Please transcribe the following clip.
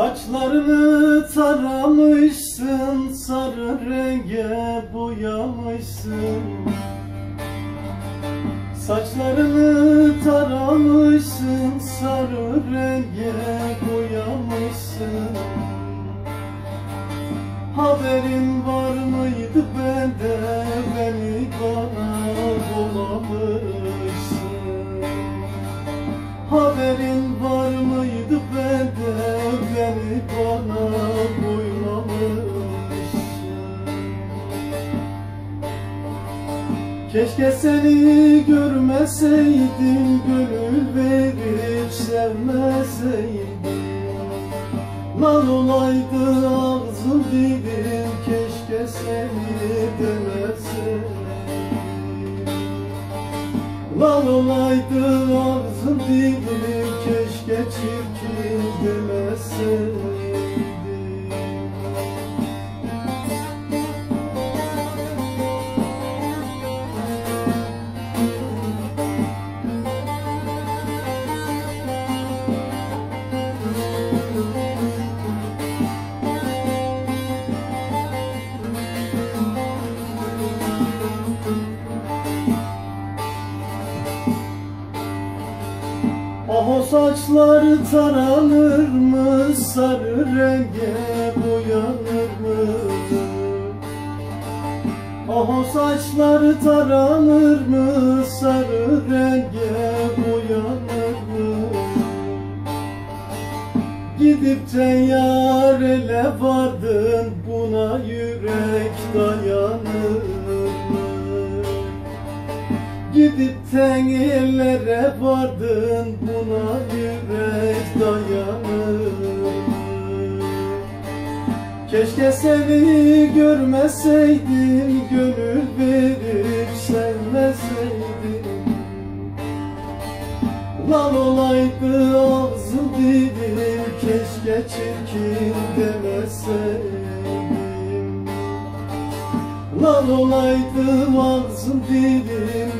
Saçlarını taramışsın, sarı renge boyamışsın. Saçlarını taramışsın, sarı renge boyamışsın. Haberin var mıydı bende, beni bana Keşke seni görmeseydim, gönül verip sevmeseydim. Lan olaydı ağzım dilim, keşke seni demeseydim. Lan olaydı ağzım dilim, keşke çirkin Ah o saçları taranır mı, sarı renge boyanır mı? Ah o saçları taranır mı, sarı renge boyanır mı? Gidip de yar ele vardın, buna yürek dayanır Gidip ellere vardın buna yürek dayanır? Keşke seni görmeseydim gönül verip sevmeseydim Lan olaydı ağzım dilim keşke çirkin demeseydim Lan olaydı ağzım dilim